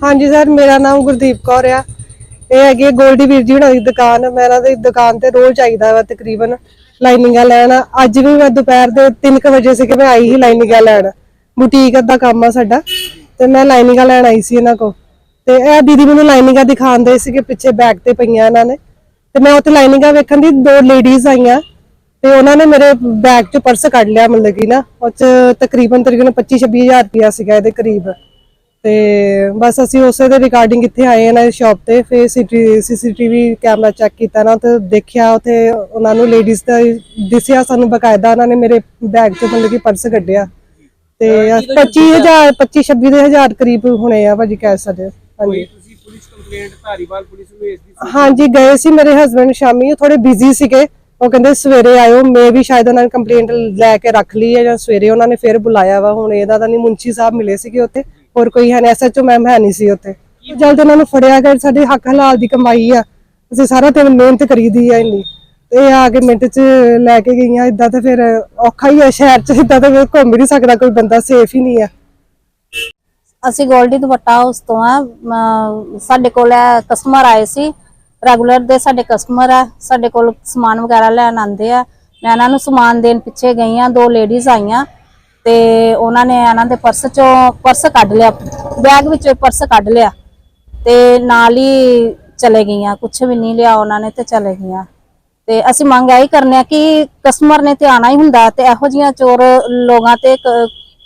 ਹਾਂਜੀ ਸਰ, ਮੇਰਾ ਨਾਮ ਗੁਰਦੀਪ ਕੌਰ ਆ। ਇਹ ਹੈਗੀ ਹੈ ਗੋਲਡੀ ਵੀਰ ਜੀ ਹੁਣਾਂ ਦੀ ਦੁਕਾਨ। ਮੈਂ ਇਹਨਾਂ ਦੀ ਦੁਕਾਨ ਤੇ ਰੋਜ਼ ਆਈਦਾ ਵਾ ਤਕਰੀਬਨ ਲਾਈਨਿੰਗਾਂ ਲੈਣ। ਅੱਜ ਵੀ ਮੈਂ ਦੁਪਹਿਰ ਦੇ 3:00 ਵਜੇ ਸੀ ਕਿ ਮੈਂ ਆਈ ਹੀ ਲਾਈਨਿੰਗਾਂ ਲੈਣ। ਬੁਟੀਕ ਦਾ ਕੰਮ ਆ ਸਾਡਾ, ਤੇ ਮੈਂ ਲਾਈਨਿੰਗਾਂ ਲੈਣ ਆਈ ਸੀ ਇਹਨਾਂ ਕੋ ਤੇ ਇਹ ਦੀਦੀ ਮੈਨੂੰ ਲਾਈਨਿੰਗਾਂ ਦਿਖਾਉਂਦੇ ਸੀ ਕਿ ਪਿੱਛੇ ਬੈਗ ਤੇ ਪਈਆਂ ਇਹਨਾਂ ਨੇ। ਤੇ ਮੈਂ ਉੱਥੇ ਲਾਈਨਿੰਗਾਂ ਵੇਖਣ ਦੀ ਦੋ ਲੇਡੀਜ਼ ਆਈਆਂ, ਤੇ ਉਹਨਾਂ ਨੇ ਮੇਰੇ ਬੈਗ ਚੋਂ ਪਰਸ ਕੱਢ ਲਿਆ ਮਤਲਬ ਕਿ ਨਾ। ਉਹ ਚ ਤਕਰੀਬਨ ਤਕਰੀਬਨ 25 26000 ਰੁਪਇਆ ਸੀਗਾ ਇਹਦੇ ਕਰੀਬ। ਤੇ ਬਸ ਅਸੀਂ ਉਸੇ ਦੇ ਰਿਕਾਰਡਿੰਗ ਇੱਥੇ ਆਏ ਇਹਨਾਂ ਦੀ ਸ਼ਾਪ ਤੇ ਫਿਰ ਸੀਸੀਟੀਵੀ ਕੈਮਰਾ ਚੈੱਕ ਕੀਤਾ ਨਾ ਤੇ ਦੇਖਿਆ ਉੱਥੇ ਉਹਨਾਂ ਨੂੰ ਲੇਡੀਜ਼ ਦਾ ਦਿਸਿਆ ਸਾਨੂੰ ਬਕਾਇਦਾ ਉਹਨਾਂ ਨੇ ਮੇਰੇ ਬੈਗ ਚੋਂ ਮਤਲਬ ਕਿ ਪਰਸ ਕੱਢਿਆ। ਤੇ 25000 25 26 ਦੇ ਹਜ਼ਾਰ ਕਰੀਬ ਹੋਣੇ ਆ ਭਾਜੀ ਕਹਿ ਸਕਦੇ। ਹਾਂਜੀ। ਤੁਸੀਂ ਪੁਲਿਸ ਕੰਪਲੇਂਟ ਧਾਰੀਵਾਲ ਪੁਲਿਸ ਨੂੰ ਭੇਜ ਦਿੱਤੀ ਹਾਂਜੀ ਗਏ ਸੀ ਮੇਰੇ ਹਸਬੰਡ ਸ਼ਾਮੀ ਥੋੜੇ ਬਿਜ਼ੀ ਸੀਗੇ। ਉਹ ਕਹਿੰਦੇ ਸਵੇਰੇ ਆਇਓ ਮੈਂ ਵੀ ਸ਼ਾਇਦ ਉਹਨਾਂ ਨੇ ਕੰਪਲੇਂਟ ਲੈ ਕੇ ਰੱਖ ਲਈ ਹੈ ਜਾਂ ਸਵੇਰੇ ਉਹਨਾਂ ਨੇ ਫਿਰ ਬੁਲਾਇਆ ਵਾ। ਹੁਣ ਇਹਦਾ ਤਾਂ ਨਹੀਂ ਮੁੰਚੀ ਸਾਹਿਬ ਮਿਲੇ ਸੀਗੇ ਉੱਥੇ। ਹੋਰ ਕੋਈ ਹੈ ਨਹੀਂ ਐਸਐਚਓ ਮੈਮ ਹੈ ਨਹੀਂ ਸੀ ਉੱਥੇ। ਜਲਦ ਉਹਨਾਂ ਨੂੰ ਫੜਿਆ ਗਿਆ, ਸਾਡੇ ਹੱਕ ਹਲਾਲ ਦੀ ਕਮਾਈ ਆ। ਅਸੀਂ ਸਾਰਾ ਦਿਨ ਮਿਹਨਤ ਕਰੀਦੀ ਆ ਇੰਨੀ। ਇਹ ਆ ਕੇ ਮਿੰਟ ਚ ਲੈ ਕੇ ਗਈਆਂ ਇਦਾਂ ਤਾਂ ਫਿਰ ਔਖਾ ਹੀ ਆ ਸ਼ਹਿਰ ਚ ਇਦਾਂ ਤਾਂ ਘੁੰਮ ਨਹੀਂ ਸਕਦਾ, ਕੋਈ ਬੰਦਾ ਸੇਫ ਹੀ ਨਹੀਂ ਆ। ਅਸੀਂ ਗੋਲਡੀ ਦੁਪੱਟਾ ਹਾਊਸ ਤੋਂ ਆ ਸਾਡੇ ਕੋਲ ਕਸਟਮਰ ਆਏ ਸੀ। ਰੈਗੂਲਰ ਦੇ ਸਾਡੇ ਕਸਟਮਰ ਆ, ਸਾਡੇ ਕੋਲ ਸਮਾਨ ਵਗੈਰਾ ਲੈਣ ਆਂਦੇ ਆ। ਮੈਂ ਇਹਨਾਂ ਨੂੰ ਸਮਾਨ ਦੇਣ ਪਿੱਛੇ ਗਈ ਆ, ਦੋ ਲੇਡੀਜ਼ ਆਈਆਂ। ਤੇ ਉਹਨਾਂ ਨੇ ਇਹਨਾਂ ਦੇ ਪਰਸ ਚੋਂ ਪਰਸ ਕੱਢ ਲਿਆ, ਬੈਗ ਵਿੱਚੋਂ ਪਰਸ ਕੱਢ ਲਿਆ ਤੇ ਨਾਲ ਹੀ ਚਲੇ ਗਈਆਂ ਕੁਝ ਵੀ ਨਹੀਂ ਲਿਆ ਉਹਨਾਂ ਨੇ ਤੇ ਚਲੇ ਗਈਆਂ। ਤੇ ਅਸੀਂ ਮੰਗ ਇਹੀ ਕਰਨੇ ਆ ਕਿ ਕਸਟਮਰ ਨੇ ਤੇ ਆਣਾ ਹੀ ਹੁੰਦਾ ਤੇ ਇਹੋ ਜੀਆਂ ਚੋਰ ਲੋਕਾਂ ਤੇ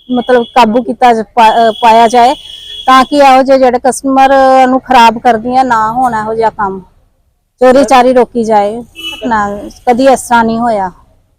ਮਤਲਬ ਕਾਬੂ ਕੀਤਾ ਪਾਇਆ ਜਾਏ ਤਾਂ ਕਿ ਇਹੋ ਜਿਹੇ ਜਿਹੜੇ ਕਸਟਮਰ ਨੂੰ ਖਰਾਬ ਕਰਦੀਆਂ ਨਾ ਹੋਣ ਇਹੋ ਜਿਹਾ ਕੰਮ। ਚੋਰੀ ਚਾਰੀ ਰੋਕੀ ਜਾਏ, ਨਾ, ਕਦੀ ਇਸ ਤਰ੍ਹਾਂ ਨਹੀਂ ਹੋਇਆ।